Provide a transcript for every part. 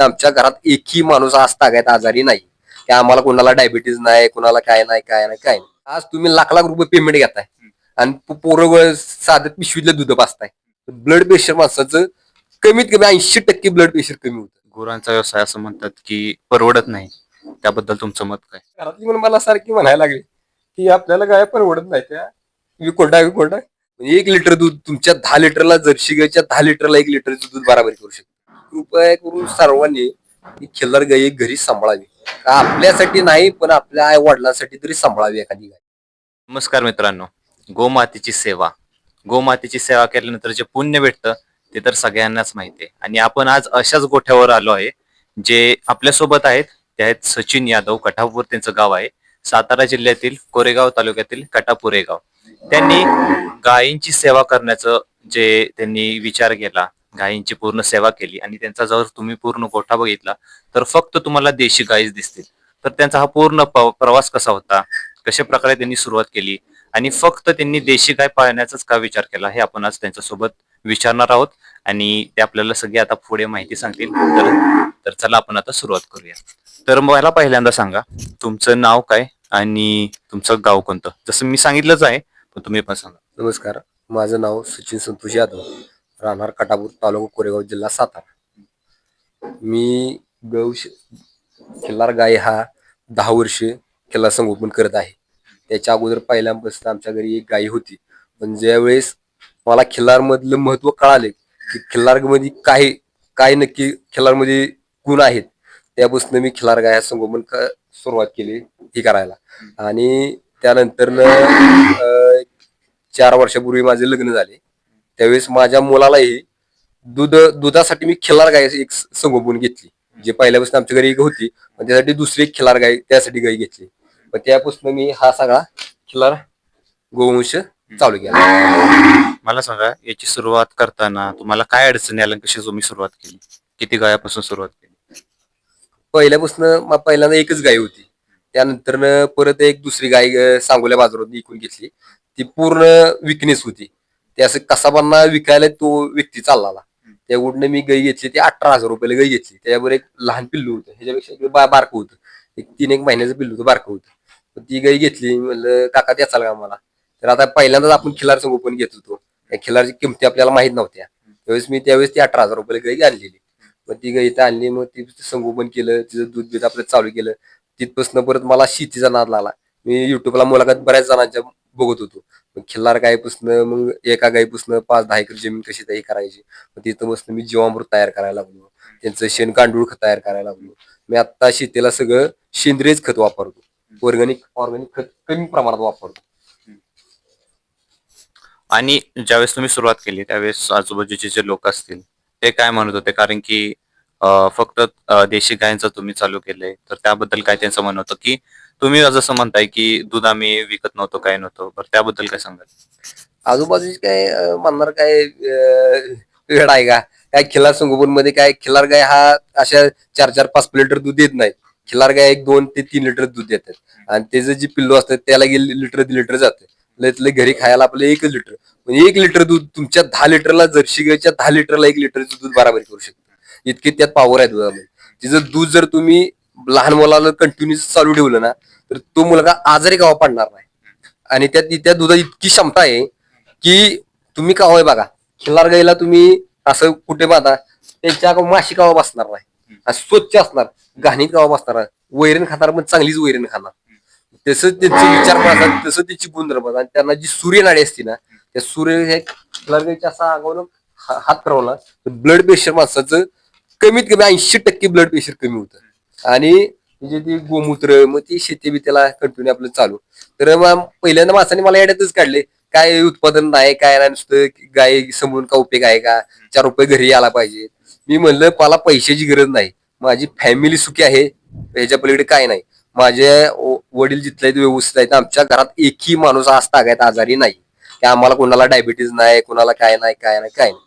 आमच्या घरात एकही माणूस आज तागायत आजारी नाही. की आम्हाला कोणाला डायबिटीज नाही कोणाला काय नाही काय नाही काय नाही. आज तुम्ही लाख लाख रुपये पेमेंट घेताय. आणि पोरं व- साधं पिशवीतलं दूध पाचताय ब्लड प्रेशर माणसाचं कमीत कमी ऐंशी टक्के ब्लड प्रेशर कमी होतं. गुरांचा व्यवसाय असं म्हणतात की परवडत नाही. त्याबद्दल तुमचं मत काय? घरातली म्हणून मला सारखी म्हणायला लागली की आपल्याला काय परवडत नाही त्या. विकोंडा विकोंडा म्हणजे एक लिटर दूध तुमच्या दहा लिटरला जर्सी गायच्या दहा लिटरला एक लिटरचं दूध बराबरी करू शकतो. कृपया करून सर्वांनी ही खिल्लार गाय घरी सांभाळावी. का आपल्यासाठी नाही पण आपल्या आई वडिलांसाठी तरी सांभाळावी एखादी गाय. नमस्कार मित्रांनो. गोमातेची सेवा. गोमातेची सेवा केल्यानंतर जे पुण्य भेटतं ते तर सगळ्यांनाच माहिती आहे. आणि आपण आज अशाच गोठ्यावर आलो आहे जे आपल्यासोबत आहेत. ते आहेत सचिन यादव कठापूर त्यांचं गाव आहे. सातारा जिल्ह्यातील कोरेगाव तालुक्यातील कटापूर गाव. त्यांनी गायींची सेवा करण्याचं जे त्यांनी विचार केला गायींची पूर्ण सेवा केली आणि त्यांचा जर तुम्ही पूर्ण गोठा बघितला तर फक्त तुम्हाला देशी गायीच दिसतील. तर त्यांचा हा पूर्ण प्रवास कसा होता? कशा प्रकारे त्यांनी सुरुवात केली? आणि फक्त त्यांनी देशी गाय पाळण्याचाच का विचार केला? हे आपण आज त्यांच्यासोबत विचारणार आहोत. आणि ते आपल्याला सगळी आता पुढे माहिती सांगतील. तर तर चला आपण आता सुरुवात करूया. तर मला पहिल्यांदा सांगा तुमचं नाव काय आणि तुमचं गाव कोणतं? जसं मी सांगितलंच आहे पण तुम्ही पण सांगा. नमस्कार. माझं नाव सचिन संतोष यादव. राहणार कटापूर तालुका कोरेगाव जिल्हा सातारा. मी गौश खिल्लार गाय हा दहा वर्ष खिल्लार संगोपन करत आहे. त्याच्या अगोदर पहिल्यापासून आमच्या घरी एक गाय होती. पण ज्यावेळेस मला खिल्लारमधलं महत्त्व कळाले की खिल्लारमध्ये काय काय नक्की खिल्लारमध्ये गुण आहेत त्यापासून मी खिल्लार गाय हा संगोपन क- सुरुवात केली ही करायला. आणि त्यानंतर चार वर्षापूर्वी माझे लग्न झाले. त्यावेळेस माझ्या मुलालाही दूध दुधासाठी मी खिल्लार गाय एक संगोपन घेतली. जे पहिल्यापासून आमच्या घरी एक होती पण त्यासाठी दुसरी एक खिल्लार गाय त्यासाठी गाय घेतली. पण त्यापासून मी हा सगळा खिल्लार गोवंश चालू केला. मला सांगा याची सुरुवात करताना तुम्हाला काय अडचणी आल्या कशी तुम्ही सुरुवात केली? किती गायापासून सुरुवात केली? पहिल्यापासून पहिल्यांदा एकच गाय होती. त्यानंतर परत एक दुसरी गाय सांगोल्या बाजारात विकून घेतली. ती पूर्ण विकनेस होती. ते असं कसाबांना विकायला तो व्यक्ती चालला. त्याकडनं मी गाय घेतली ती अठरा हजार रुपयाला गाई घेतली. त्याच्यावर एक लहान पिल्लू होतं. ह्याच्यापेक्षा बा- बारकं होतं. एक तीन एक महिन्याचं पिल्लू होतं बारकं होतं. ती गाय घेतली म्हणलं काका त्याचा का मला तर आता पहिल्यांदाच आपण खिलार संगोपन घेत होतो. त्या खिलारची किमती आपल्याला माहीत नव्हत्या. त्यावेळेस मी त्यावेळेस ती अठरा हजार रुपयाला गाई आणलेली. मग ती गाय इथं आणली मग ती संगोपन केलं तिचं दूध बीध आपलं चालू केलं. तिथपासून परत मला शेतीचा नाद लागला. मी युट्यूबला मुलाखत बऱ्याच जणांच्या बघत होतो. मग खिल्लार गायपासून मग एका गायपासून पाच दहा एकर जमीन कशी तरी करायची? मग तिथं बसून मी जीवामृत तयार करायला लागलो. त्यांचं शेण गांडूळ खत तयार करायला लागलो. मी आता शेतीला सगळं सेंद्रियच खत वापरतो. ऑर्गॅनिक ऑर्गॅनिक खत कमी प्रमाणात वापरतो. आणि ज्यावेळेस तुम्ही सुरुवात केली त्यावेळेस आजूबाजूचे जे लोक असतील ते काय म्हणत होते? कारण की फक्त देशी गायांचं तुम्ही चालू केलंय तर त्याबद्दल काय त्यांचं म्हणणं होतं की तुम्ही जसं म्हणताय की दूध आम्ही विकत नव्हतो काय नव्हतो. बरं त्याबद्दल काय सांगाल? आजूबाजूचे काय अं, म्हणणार काय अं, वेळ आहे का? काय खिलार संगोपनमध्ये काय खिलार गाय हा अशा चार चार पाच लिटर दूध देत नाही. खिलार गाय एक दोन ते तीन लिटर दूध देतात. आणि त्याचं जे पिल्लू असतं त्याला गेले लिटर दीड लिटर जातं. लयतलं घरी खायला आपलं एकच लिटर. म्हणजे एक लिटर दूध तुमच्या दहा लिटरला जर्सी गायच्या दहा लिटरला एक लिटरचं दूध बराबरी करू शकतो. इतके त्यात पॉवर आहे दुधामध्ये तिचं दूध जर तुम्ही लहान मुलाला कंटिन्यू चालू ठेवलं ना तर तो मुलगा आजारी गावा पडणार नाही. आणि त्यात त्या दुधात इतकी क्षमता आहे की तुम्ही कावय बघा खिल्लार गाईला तुम्ही असं कुठे बांधा त्यांच्या माशी कावा बसणार नाही. स्वच्छ असणार घाणीत कावा बसणार वैरण खाणार पण चांगलीच वैरण खाणार. तसं त्यांचे विचार पाहतात असतात तसं त्याची गुणधर्म आणि त्यांना जी सूर्यनाडी असते ना त्या सूर्य हे खिल्लार असा अंगावर हात करावला तर ब्लड प्रेशर माणसाचं कमीत कमी ऐंशी टक्के ब्लड प्रेशर कमी होतं. आणि म्हणजे ती गोमूत्र मग ती शेती बी त्याला कंटिन्यू आपलं चालू. तर मग पहिल्यांदा माणसाने मला याड्यातच काढले. काय उत्पादन नाही काय नाही नुसतं गाय समोरून का उपयोग आहे का? चार रुपये घरी आला पाहिजे. मी म्हणलं मला पैशाची गरज नाही. माझी फॅमिली सुखी आहे ह्याच्या पलीकडे काय नाही. माझे वडील जिथले आहेत व्यवस्थित आहेत. आमच्या घरात एकही माणूस आज तागायत आजारी नाही. की आम्हाला कोणाला डायबिटीज नाही कोणाला काय नाही काय नाही काय नाही.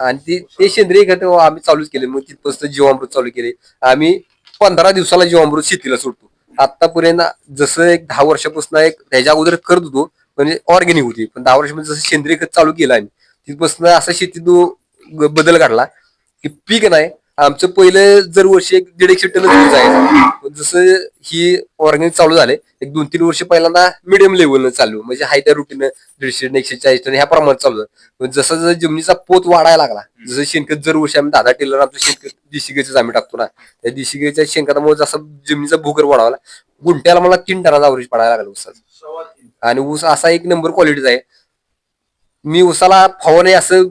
आणि ते सेंद्रिय खत आम्ही चालूच केले. मग तिथपासून जीवामृत चालू केले. आम्ही पंधरा दिवसाला जीवामृत शेतीला सोडतो. आतापर्यंत जसं एक दहा वर्षापासून एक त्याच्या अगोदर करत होतो म्हणजे ऑर्गॅनिक होती. पण दहा वर्षामध्ये जसं सेंद्रिय खत चालू केलं आम्ही तिथपासून असा शेतीत बदल घडला की पीक नाही आमचं पहिलं जर वर्षी एक दीड एकशे टन दूध जायचं पण जसं ही ऑर्गॅनिक चालू झाले एक दोन तीन वर्ष पहिल्यांदा मिडियम लेवलनं चालू. म्हणजे हाय त्या रुटीन दीडशे टन एकशे चाळीस टन ह्या प्रमाणात चालू झालं. पण जसं जसं जमिनीचा पोत वाढायला लागला जसं शेणखत जर वर्षी आम्ही दहा दहा टेलर आमचं शेणखत देशी गायचं आम्ही टाकतो ना त्या देशी गायच्या शेणखतामुळे जसं जमिनीचा भूगर वाढवला गुंट्याला मला तीन टनाचा अवरेज पडायला लागला ऊसाचा. आणि ऊस असा एक नंबर क्वालिटीचा आहे मी उसाला फवारणी असं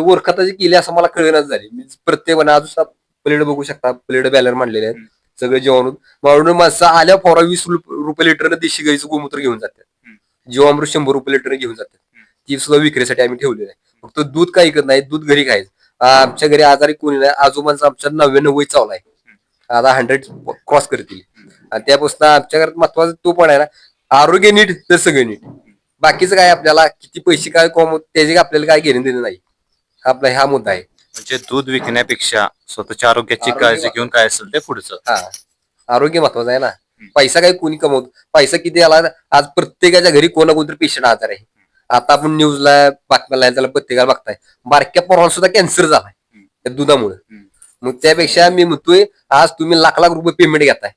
वरखताची केली असं मला कळेनाच झाली. मी प्रत्येक अजून प्लेट बघू शकता. प्लेट बॅलर मांडलेले आहेत. सगळे जेवण. म्हणून माणसं आल्या फवारा वीस रुप- रुपये लिटर देशी गाईचं गोमूत्र घेऊन जातात. जीवामृत शंभर रुपये लिटर घेऊन जातात. ती सुद्धा विक्रीसाठी आम्ही ठेवलेलं आहे. फक्त दूध काही करत नाही दूध घरी खायचं. आमच्या घरी आजारी कोणी नाही. आजोबांचा आमच्या नव्याण्णव वय चावला आहे. आता हंड्रेड क्रॉस करतील. आणि त्यापासून आमच्या घरात महत्त्वाचा तो पण आहे ना. आरोग्य नीट तर सगळं नीट. बाकीचं काय आपल्याला किती पैसे काय कमवत त्याचे आपल्याला काय घेणं देणं नाही. आपला हा मुद्दा आहे. म्हणजे दूध विकण्यापेक्षा स्वतःच्या आरोग्याची आरोग्य- काळजी घेऊन काय असेल ते पुढचं. हा. आरोग्य महत्वाचं आहे ना. पैसा काही कोणी कमवतो पैसा किती आला आज प्रत्येकाच्या घरी कोणा कोणतरी पेशंट आजार आहे. आता आपण न्यूजला बातम्याला त्याला प्रत्येकाला बघताय. बारक्या पोराला सुद्धा कॅन्सर झालाय त्या दुधामुळे. मग त्यापेक्षा मी म्हणतोय आज तुम्ही लाख लाख रुपये पेमेंट घेताय.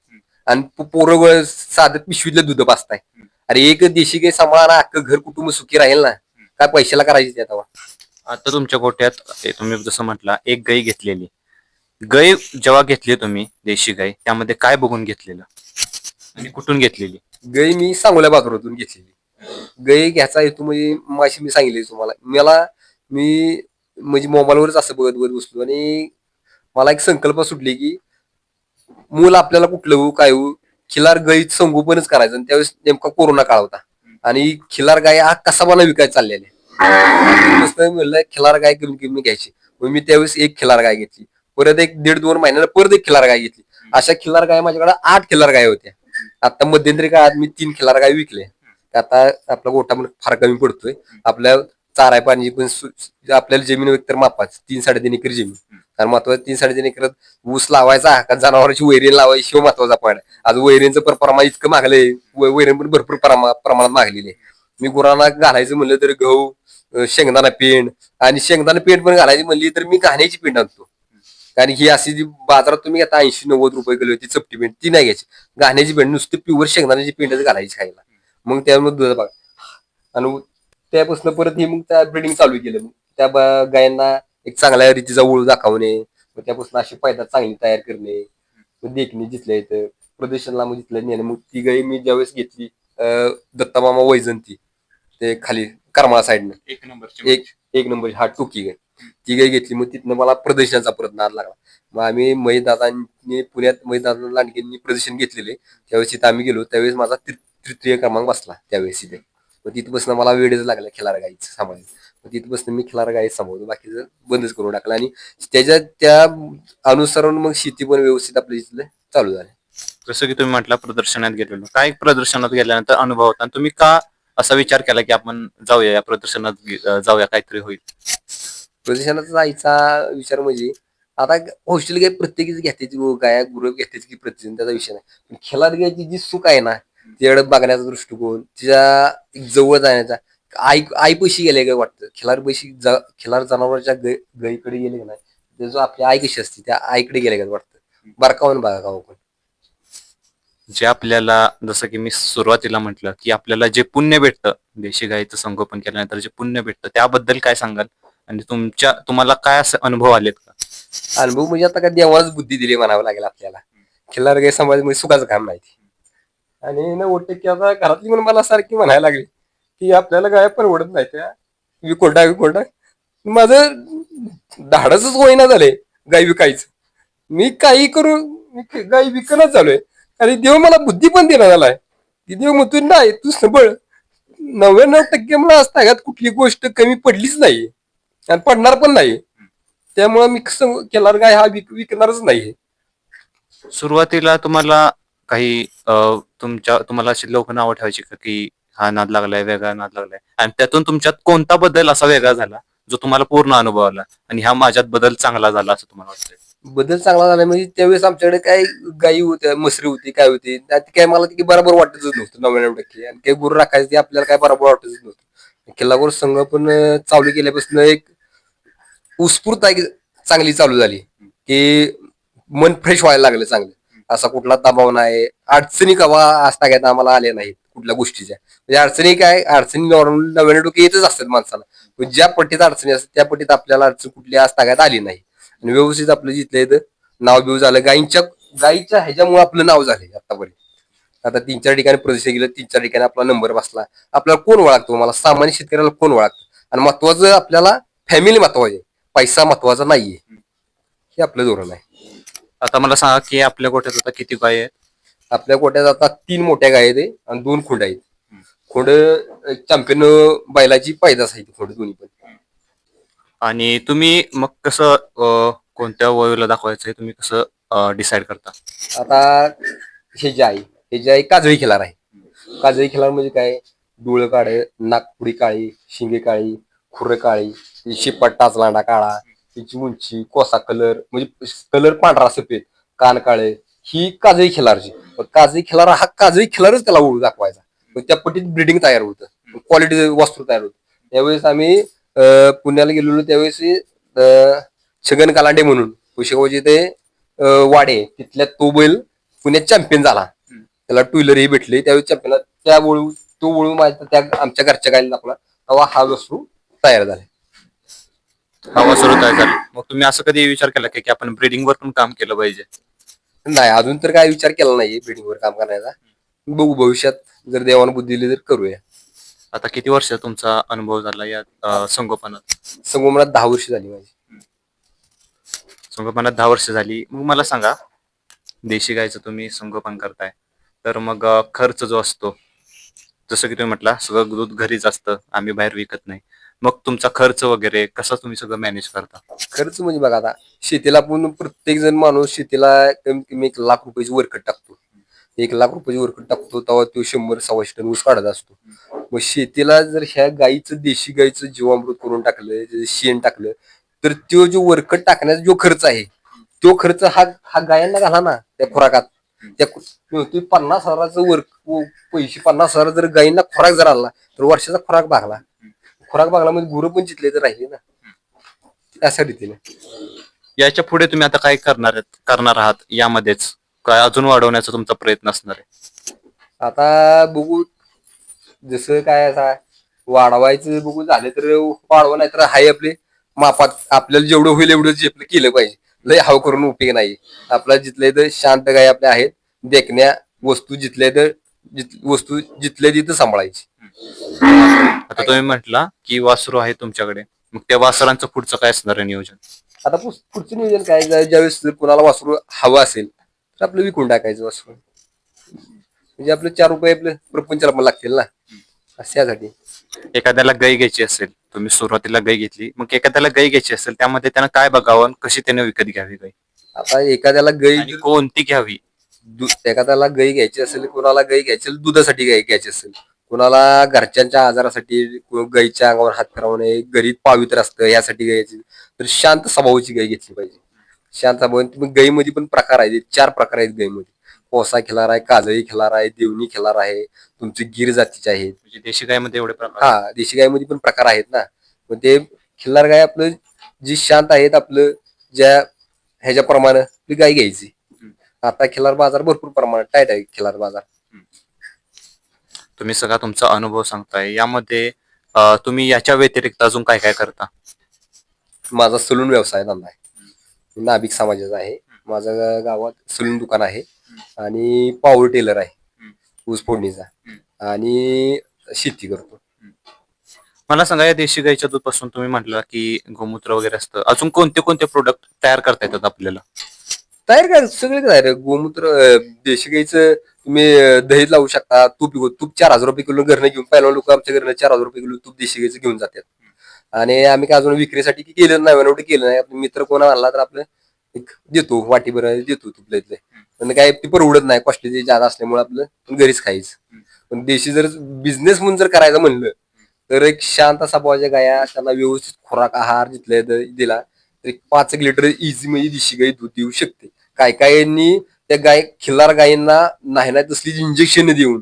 आणि पोरं व साधं पिशवीतलं दूध पाचताय अरे एक देशी काही सांभाळा अख्खं घर कुटुंब सुखी राहील ना? काय पैशाला करायची ते आता आता तुमच्या गोट्यात ते तुम्ही जसं म्हटला एक गाय घेतलेली. गाय जेव्हा घेतली तुम्ही देशी गाय त्यामध्ये काय बघून घेतलेलं? आणि कुठून घेतलेली? गाय मी सांगोल्या बाजारातून घेतलेली. गाय घ्यायचा हेतू म्हणजे माशी मी सांगितली तुम्हाला. मला मी म्हणजे मोबाईलवरच असं बघत बघत बसलो आणि मला एक संकल्प सुटली की मूल आपल्याला कुठलं होऊ काय होऊ खिलार गाई संगोपनच करायचं आणि त्यावेळेस नेमका कोरोना काळ होता. आणि खिलार गाय हा कसा मला विकायला चाललेले म्हणलं खिलार गाय कमी कमी घ्यायची. मग मी त्यावेळेस एक खिलार गाय घेतली. परत एक दीड दोन महिन्याला परत एक खिलार गाय घेतली. अशा खिलार गाय माझ्याकडे आठ खिलार गाय होत्या. आता मध्यंतरी काळात मी तीन खिलार गाय विकले. आता आपला गोठा म्हणून फार कमी पडतोय. आपल्या चाराय पाणी पण आपल्याला जमीन एकतर मापाच. तीन साडेतीन एकर जमीन. कारण महत्वाचं तीन साडेतीन एकरात ऊस लावायचा का जनावरांची वैरीण लावायची शिव महत्त्वाचा पॉईंट आज वैरींचं पर प्रमाण इतकं मागलंय वै- वैरण पण भरपूर प्रमाणात मागलेली आहे. मी गुरांना घालायचं म्हणलं तर गहू शेंगदाणा पेंड आणि शेंगदाणा पेंड पण घालायची म्हणली तर मी घाण्याची पेंड आणतो. कारण ही अशी जी बाजारात तुम्ही आता ऐंशी नव्वद रुपये किलो ती चपटी पेंड ती नाही घ्यायची. घाण्याची पेंड नुसती प्युअर शेंगदाण्याची पेंडच घालायची खायला. मग त्यामुळे दूध बघा आणि त्यापासून परत हे मग त्या ब्रिडिंग चालू केलं. मग त्या गायांना एक चांगल्या रीतीचा ओळख दाखवणे मग त्यापासून अशी पैदा चांगली तयार करणे. मग देखणे जिथल्या इथं प्रदर्शनला मग जिथलं नेणं मग ती गाई मी ज्यावेळेस घेतली अं, दत्तामामा वैजंती ते खाली करमाळा साईडनं. एक नंबर एक एक नंबर हा टोकी गाय ती गाय घेतली मग तिथनं मला प्रदर्शनाचा परत नाद लागला. मग आम्ही दादांनी पुण्यात दादा लांडगेंनी प्रदर्शन घेतलेले. त्यावेळेस तिथं आम्ही गेलो त्यावेळेस माझा तृ- तृतीय क्रमांक बसला त्यावेळेस तिथे मग तिथपासून मला वेळच लागला खिलार गाईचं सांभाळायचं. तिथपासून मी खिलार गाई सांभाळतो बाकीचं बंदच करून टाकलं. आणि त्याच्या त्या अनुसरून मग शेती पण व्यवस्थित आपल्या इथलं चालू झाली. जसं की तुम्ही म्हटलं प्रदर्शनात गेलेलो. काय प्रदर्शनात गेल्यानंतर अनुभव होता? आणि तुम्ही का असा विचार केला की आपण जाऊया या प्रदर्शनात गे- जाऊया काहीतरी होईल? प्रदर्शनात जायचा विचार म्हणजे आता हॉस्टेल काय प्रत्येकीच घेत्याची गाया गुरु घेत्याची की प्रत्येक त्याचा विषय नाही. पण खेळात घ्यायची जी सुख आहे ना तिच्याकडे बघण्याचा दृष्टिकोन तिच्या जवळ जाण्याचा आई आई पैशी गेले काय वाटतं. खिलार पैशी खिलार जनावरांच्या gai- गाईकडे गेले नाही ते जो आपली आई कशी असते त्या आईकडे गेले काय वाटतं. बारकावून बघा का आपण जे आपल्याला जसं की मी सुरुवातीला म्हटलं की आपल्याला जे पुण्य भेटतं देशी गाईचं संगोपन केल्यानंतर जे पुण्य भेटतं त्याबद्दल काय सांगाल? आणि तुमच्या तुम्हाला काय असे अनुभव आलेत का? अनुभव म्हणजे आता का देवाच बुद्धी दिली म्हणावं लागेल आपल्याला. खिल्लार गाय समाज म्हणजे सुखाचं काम नाही ते. आणि ना वाटतं की आता घरातली म्हणून मला सारखी म्हणायला लागली. की आपल्याला गाय परवडत नाही त्या. विकोरडा विकोरडा. माझं धाडसच होईना झालंय गाय विकायचं. मी काही करू मी गाय विकणच झालोय. आणि देव मला बुद्धी पण देणार झालाय की देव म्हणतो नाही तू सबळ नव्याण्णव टक्के मला असता का कुठली गोष्ट कमी पडलीच नाही. आणि पडणार पण नाही. त्यामुळे मी कसं केला गाय हा विक विकणारच नाही. सुरुवातीला तुम्हाला काही तुमच्या तुम्हाला अशी लोक नावं ठेवायची का की हा नाद लागलाय वेगळा नाद लागलाय. आणि त्यातून तुमच्यात कोणता बदल असा वेगळा झाला जो तुम्हाला पूर्ण अनुभव आला आणि ह्या माझ्यात बदल चांगला झाला असं तुम्हाला वाटतंय? बदल चांगला झाला म्हणजे त्यावेळेस आमच्याकडे काय गायी होत्या मसरी होती काय होती त्यात काय मला की बरोबर वाटतच नव्हतं नव्याण्णव टक्के. आणि काही गुरु राखायचं ते आपल्याला काय बरोबर वाटतच नव्हतं. किल्लागोर संघ पण अं, चालू केल्यापासून एक उत्स्फूर्त आहे की चांगली चालू झाली. की मन फ्रेश व्हायला लागलं चांगलं. असा कुठला दबाव नाही अडचणी कवा असता घेता आम्हाला आल्या नाहीत. कुठल्या गोष्टीच्या. म्हणजे अडचणी काय? अडचणी नॉर्मल नव्याण्णव टक्के येतच असतात माणसाला. पण ज्या पट्टीत अडचणी असतात त्या पट्टीत आपल्याला अडचण कुठली आज घेता आली नाही. आणि व्यवस्थित आपलं जिथलं इथं नाव बिव झालं गायींच्या गायीच्या ह्याच्यामुळे आपलं नाव झालंय आतापर्यंत आता तीन चार ठिकाणी प्रदेश गेलं तीन चार ठिकाणी आपला नंबर बसला. आपल्याला कोण ओळखतो? मला सामान्य शेतकऱ्याला कोण ओळखतं? आणि महत्वाचं आपल्याला फॅमिली महत्वाची पैसा महत्त्वाचा नाहीये. हे आपलं धोरण आहे. आता मला सांगा की आपल्या गोठ्यात आता किती गाय आहेत? आपल्या कोट्यात आता तीन मोठ्या गाय आहेत आणि दोन खोंड आहेत. खोंड चॅम्पियन बैलाची पैदास आहे खोंड दोन्ही पण. आणि तुम्ही मग कसं अं, कोणत्या वयोला दाखवायचं तुम्ही कसं डिसाईड करता? आता हे जे आहे हे जे आहे काजळी खिलार आहे. काजळी खिलार म्हणजे काय? डोळ काळ नागपुडी काळी शिंगे काळी खुर्र काळी शिपट टाचलांडा काळा तिची उंची कोसा कलर म्हणजे कलर पांढरा सफेद कान काळे ही काजळी खिलारची. पण काजळी खिलार हा काजळी खिलारच त्याला ओळख दाखवायचा. मग त्या पट्टीत ब्रिडिंग तयार होतं. क्वालिटी वस्तू तयार होत. त्यावेळेस आम्ही पुण्याला गेलेलो त्यावेळेस छगन कालांडे म्हणून कुशेगावचे ते वाडे तिथल्या तो बैल पुण्यात चॅम्पियन झाला. त्याला टू व्हीलर ही भेटली. त्यावेळी चॅम्पियन त्या वळू तो वळू माझ्या त्या आमच्या घरच्या गायला दाखवला. तेव्हा हा वस्तू तयार झाला. हवा सुरू तयार झाली. मग तुम्ही असं कधी विचार केला की आपण ब्रीडिंग वर पण काम केलं पाहिजे? नाही अजून तर काय विचार केला नाही बिल्डिंगवर काम करण्याचा बघू भविष्यात जर देवानं बुद्धी दिली तर करूया. आता किती वर्ष तुमचा अनुभव झाला या अं, संगोपनात? संगमनात दहा वर्ष झाली माझी. संगोपनात दहा वर्ष झाली. मग मला सांगा देशी गायचं तुम्ही संगोपन करताय तर मग अं, खर्च जो असतो जसं की तुम्ही म्हटला सगळं दूध घरीच असतं आम्ही बाहेर विकत नाही. मग तुमचा खर्च वगैरे कसा तुम्ही सगळं मॅनेज करता? खर्च म्हणजे बघा आता शेतीला आपण प्रत्येक जण माणूस शेतीला कमीत कमी एक लाख रुपयाची वरकट टाकतो. एक लाख रुपयाची वरकट टाकतो तेव्हा तो शंभर सव्वाशे टन ऊस काढत असतो. मग शेतीला जर ह्या गाईचं देशी गाईचं जीवामृत करून टाकलं शेण टाकलं तर तो जो वरकट टाकण्याचा जो खर्च आहे तो खर्च हा हा गायांना घाला ना त्या खुराकात. त्या पन्नास हजाराचं वर पैसे पन्नास हजार जर गायींना खुराक जर आला तर वर्षाचा खुराक भागला. खुराक म्हणजे गुरु पण जिथले तर राहिले ना. अशा रीतीने. याच्यापुढे तुम्ही आता काय करणार आहेत? करणार आहात? यामध्येच काय अजून वाढवण्याचा तुमचा प्रयत्न असणार आहे? आता बघू जसं काय असा वाढवायचं बघू झालं तर वाढवा नाही तर हाय आपले मापात आपल्याला जेवढं होईल एवढं जे आपलं केलं पाहिजे. लय हाव करून उपयोग नाही. आपला जिथल्या इथं शांत गाय आपल्या आहेत देखण्या वस्तू जिथल्या जिथ- वस्तू जिथल्या तिथं सांभाळायची. आता तुम्ही म्हटला की वासरू आहे तुमच्याकडे. मग त्या वासरांचं पुढचं काय असणार आहे नियोजन? आता पुढचं नियोजन काय? ज्या- ज्यावेळेस कोणाला वासरू हवं असेल तर आपलं विकून टाकायचं वासरू. म्हणजे आपलं चार रुपये आपलं प्रपंचाला पण लागतील ना. असं यासाठी. एखाद्याला गाय घ्यायची असेल तुम्ही सुरुवातीला गाय घेतली मग एखाद्याला गाय घ्यायची असेल त्यामध्ये त्यानं काय बघावं आणि कशी त्याने विकत घ्यावी गाय आता एखाद्याला गाई आणि कोणती घ्यावी? दु- एखाद्याला गाई घ्यायची असेल कोणाला गाई घ्यायची असेल दुधासाठी गाई घ्यायची असेल कोणाला घरच्यांच्या आजारासाठी गाईच्या अंगावर हात फिरवणे घरी पावित्र असतं यासाठी घ्यायची तर शांत स्वभावाची गाई घेतली पाहिजे. शांत स्वभाव. गाईमध्ये पण प्रकार आहेत. चार प्रकार आहेत गाईमध्ये. कोसा खिलार आहे काजळी खिलार आहे देवणी खिलार आहे तुमची गिर जातीचे आहेत. म्हणजे देशी गायमध्ये एवढे प्रकार हा देशी गायमध्ये पण प्रकार आहेत ना. मग ते खिल्लार गाय आपलं जी शांत आहेत आपलं ज्या ह्याच्याप्रमाणे ती गाय घ्यायची. आता खिलार बाजार भरपूर प्रमाणात टाईट आहे खिलार बाजार. तुम्ही सगळा तुमचा अनुभव सांगताय. यामध्ये अं, तुम्ही याच्या व्यतिरिक्त अजून काय काय करता? माझा सलून व्यवसाय धंदा आहे. मी नाभिक समाजाचा आहे. माझ्या गा- गावात सलून दुकान आहे आणि पॉवर टेलर आहे. ऊस फोडणीचा. आणि शेती करतो. मला सांगा या देशी गाईच्या दूधपासून तुम्ही म्हटलं की गोमूत्र वगैरे असतं. अजून कोणते कोणते प्रोडक्ट तयार करता येतात आपल्याला? तयार काय सगळे तयार गोमूत्र अं, देशी गाईचं तुम्ही दही लावू शकता तूप तूप चार हजार रुपये किलो घरनं घेऊन पहिला लोक आमच्या घरनं चार हजार रुपये किलो तूप देशी गाईचं घेऊन जातात. आणि आम्ही काय अजून विक्रीसाठी केलं नाही एवढं केलं नाही. आपले मित्र कोण आणला तर आपलं एक देतो वाटीभर देतो तुपल्या इथले पण काय ते परवडत नाही कॉस्टली जादा असल्यामुळे आपलं पण घरीच खायचं. पण देशी जर बिझनेस म्हणून जर करायचं म्हणलं तर एक शांत असा पाहिजे गाया त्यांना व्यवस्थित खुराक आहार जिथल्या दिला तर एक पाच एक लिटर इझी म्हणजे देशी गाई दूध देऊ शकते. काय यांनी त्या गाय खिल्लार गायींना नाही नाही तसली इंजेक्शन देऊन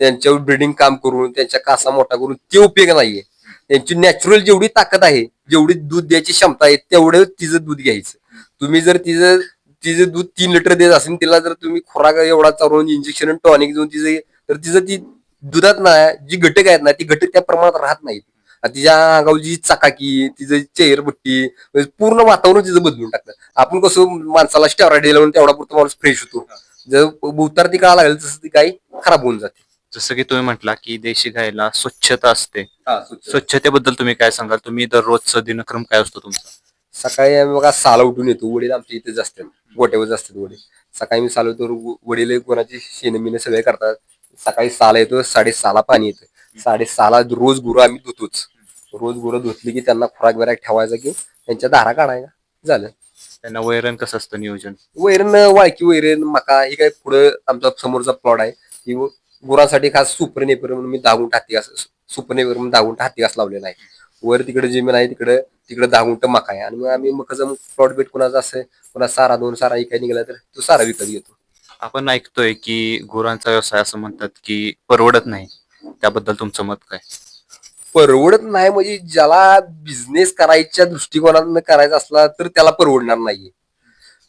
त्यांच्यावर ब्रिडिंग काम करून त्यांच्या कासा मोठा करून ते उपयोग नाहीये. त्यांची नॅचरल जेवढी ताकद आहे जेवढी दूध द्यायची क्षमता आहे तेवढं तिचं दूध घ्यायचं. तुम्ही जर तिचं तिचं दूध तीन लिटर देत असेल तिला जर तुम्ही खुराक एवढा चालवून इंजेक्शन टॉनिक देऊन तिचं तर तिचं ती दुधात ना जी घटक आहेत ना ती घटक त्या प्रमाणात राहत नाहीत. तिच्या अंगावरची जी चकाकी तिचं चेहरपट्टी म्हणजे पूर्ण वातावरण तिचं बदलून टाकतं आपण कसं माणसाला स्टेरॉइड लावून तेवढा पुरतो माणूस फ्रेश होतो. जर उतार ती काळा लागेल तसं ती गाय खराब होऊन जाते. जसं की तुम्ही म्हटला की देशी गायला स्वच्छता असते. स्वच्छ स्वच्छतेबद्दल तुम्ही काय सांगाल? तुम्ही दररोजचा दिनक्रम काय असतो तुमचा? सकाळी आम्ही बघा साला उठून येतो. वडील आमच्या इथेच असतात. गोट्यावर असतात वडील. सकाळी मी साला व- वडील कोणाची शेणमिने सगळे करतात. सकाळी साला येतो. साडेसहाला पाणी येतं. साडेसहाला रोज गुरं आम्ही धुतोच. रोज गुरं धुतली की त्यांना खुराक बिराक ठेवायचा की त्यांच्या धारा काढायला झालं. त्यांना वैरण कसं असतं नियोजन? वैरण वाळकी वैरण मका ही काय पुढं आमचा समोरचा प्लॉट आहे. की गुरांसाठी खास सुपर नेपर म्हणून मी दागून टाकी घास सुपर नेपर म्हणून दागून टाकी घास लावलेला आहे. वर तिकडे जमीन आहे तिकडे तिकडे दहा गुंठ मका आहे. आणि मग आम्ही मकाचा प्लॉट बेट कोणाचा असं कोणा सारा दोन सारा काही निघाला तर तो सारा विकत घेतो. आपण ऐकतोय की गुरांचा व्यवसाय असं म्हणतात की परवडत नाही. त्याबद्दल तुमचं मत काय? परवडत नाही म्हणजे ज्याला बिझनेस करायच्या दृष्टिकोनातून करायचा असला तर त्याला परवडणार नाहीये.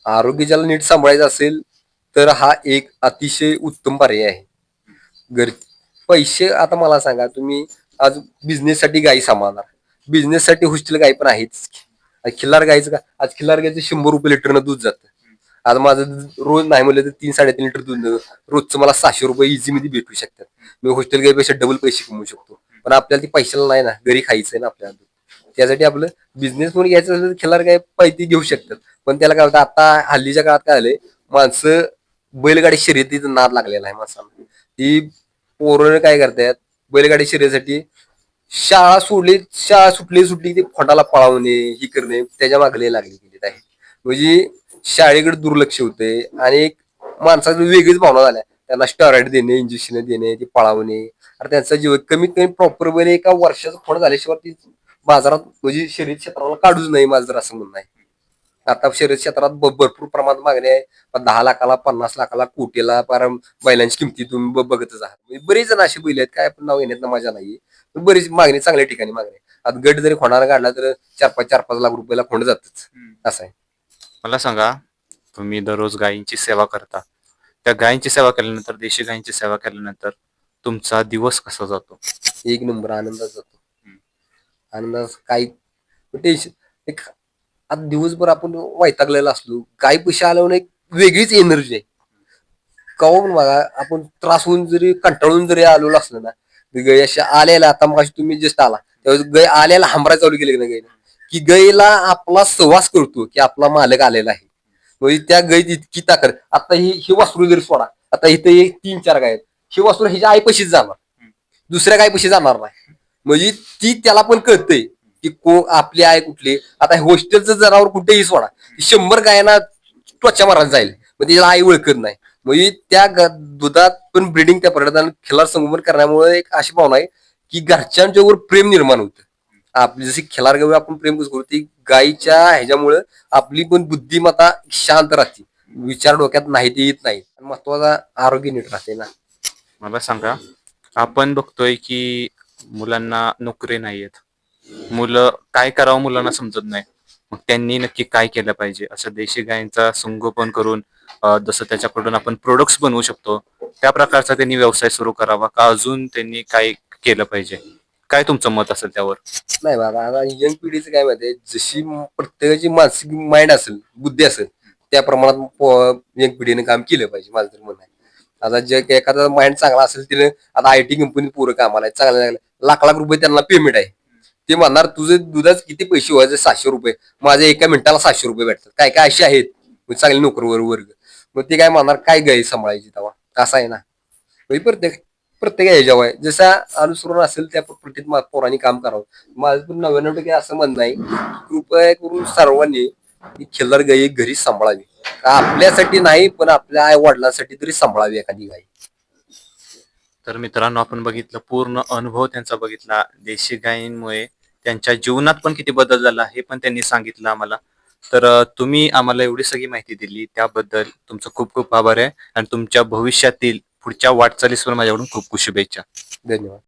आरोग्य ज्याला नीट सांभाळायचं असेल तर हा एक अतिशय उत्तम पर्याय आहे. गर पैसे आता मला सांगा तुम्ही आज बिझनेससाठी गाई सांभाळणार. बिझनेससाठी हॉस्टेल गाई पण आहेच खिल्लार गाईचं का? आज खिल्लार गायचं शंभर रुपये लिटरनं दूध जातं. आज माझं रोज नाही म्हणलं तर तीन साडेतीन लिटर दूध रोजचं मला सहाशे रुपये इझी मध्ये भेटू शकतात. मी हॉस्टेल गाईपेक्षा डबल पैसे कमवू शकतो. पण आपल्याला ती पैशाला नाही ना घरी खायचंय ना आपल्याला दूध त्यासाठी आपलं बिझनेस म्हणून घ्यायचं असेल तर खिल्लार काय पाहिजे घेऊ शकतात. पण त्याला काय होतं आता हल्लीच्या काळात काय झालंय माणसं बैलगाडी शर्यतीचा नाद लागलेला आहे माणसांना ती पोरं काय करतायत बैलगाडी शर्यतीसाठी शाळा सोडली शाळा सुटली सुटली ती फोटाला पळावणे ही करणे त्याच्या मागले लागले गेलेत आहे म्हणजे शाळेकडे दुर्लक्ष होते आणि एक माणसाची वेगळीच भावना झाल्या. त्यांना स्टॉरॉइड देणे इंजेक्शन देणे ते पळावणे. अरे त्यांचा जीव कमीत कमी प्रॉपर वेळे एका वर्षाचं फोड झाल्याशिवाय ती बाजारात म्हणजे शर्यत क्षेत्राला काढूच नाही माझं जर असं म्हणणं आहे. आता शर्यत क्षेत्रात भरपूर प्रमाणात मागणी आहे दहा लाखाला पन्नास लाखाला कोटीला पार बैलांची किमती तुम्ही बघतच आहात. म्हणजे बरेच जण असे बैल आहेत काय आपण नाव घेण्यात मजा नाही बरीच मागणी चांगल्या ठिकाणी मागणी. आता गट जरी खोणाला काढला तर चार पाच चार पाच लाख रुपयाला खोंड जातच. असं आहे. मला सांगा तुम्ही दररोज गायींची सेवा करता. त्या गायींची सेवा केल्यानंतर देशी गायींची सेवा केल्यानंतर तुमचा दिवस कसा जातो? एक नंबर आनंदात जातो. आनंदात काही टेन्शन एक आता दिवसभर आपण वैतागलेला असलो गाय पैसे आल्यावर एक वेगळीच एनर्जी आहे. कवा पण बघा आपण त्रास होऊन जरी कंटाळून जरी आलेलो असलो ना गाय अशा आलेला आता मग तुम्ही जस्ट आला त्यावेळेस गाय आल्याला हांबरा चालू केले ना गायनं की गायीला आपला सहवास करतो की आपला मालक आलेला आहे. म्हणजे त्या गायीत इतकी ताकद. आता ही ही वासरू जरी सोडा आता इथे एक तीन चार गाय आहेत. ही वासरू हिच्या आईपशीच जाणार. दुसऱ्या गायपशी जाणार नाही. म्हणजे ती त्याला पण कळतंय की को आपली आई कुठली. आता हॉस्टेलचं जनावर कुठेही सोडा. शंभर गायांना त्वचा मारायला जाईल. मग त्याला आई ओळखत नाही. म्हणजे त्या दुधात पण ब्रिडिंग त्या पर्यटन खिलार संगोपन करण्यामुळे एक अशी भावना आहे की घरच्यांच्यावर प्रेम निर्माण होतं. आपली जशी खिलार गावी आपण प्रेम करू ती गायीच्या ह्याच्यामुळं आपली पण बुद्धिमत्ता शांत राहते. विचार डोक्यात नाही ते येत नाही. महत्त्वाचा आरोग्य नीट राहते ना. मला सांगा आपण बघतोय की मुलांना नोकरी नाहीयेत. मुलं काय करावं मुलांना समजत नाही. मग त्यांनी नक्की काय केलं पाहिजे? असं देशी गायींचा संगोपन करून अं, जसं त्याच्याकडून आपण प्रोडक्ट्स बनवू शकतो त्या प्रकारचा त्यांनी व्यवसाय सुरू करावा का? अजून त्यांनी काय केलं पाहिजे? काय तुमचं मत असेल त्यावर? नाही बाबा आता यंग पिढीचं काय माहितीये जशी प्रत्येकाची मानसिक माइंड असेल बुद्धी असेल त्या प्रमाणात यंग पिढीने काम केलं पाहिजे माझं तर म्हणणं आहे. आता जे काही एखादा माइंड चांगला असेल तिने आता आय टी कंपनी पूरं कामाला आहे चांगलं चांगलं लाख लाख रुपये त्यांना पेमेंट आहे. ते म्हणणार तुझे दुधाच किती पैसे व्हायचे? सातशे रुपये. माझ्या एका मिनिटाला सातशे रुपये भेटतात. काय काय असे आहेत. म्हणजे चांगले नोकरीवर वर्ग. मग ते काय म्हणणार काय गाय सांभाळायची तेव्हा? असं आहे ना? म्हणजे प्रत्येक प्रत्येक ह्याच्यावर आहे. जसा अनुसरण असेल त्या प्रत्येक पोरांनी काम करावं. माझं पण नव्याण्णव टक्के असं म्हणणं आहे कृपया करून सर्वांनी खिल्लर खिल्लार गाई घरी सांभाळावी. आपल्यासाठी नाही पण आपल्या आई वडिलांसाठी तरी सांभाळावी एखादी गाय तर मित्रांनो आपण बघितलं पूर्ण अनुभव त्यांचा बघितला. देशी गायींमुळे त्यांच्या जीवनात पण किती बदल झाला हे पण त्यांनी सांगितलं आम्हाला. तर तुम्ही आम्हाला एवढी सगळी माहिती दिली. त्याबद्दल तुमचं खूप खूप आभार आहे. आणि तुमच्या भविष्यातील पुढच्या वाटचालीस पण माझ्याकडून खूप खूप शुभेच्छा. धन्यवाद.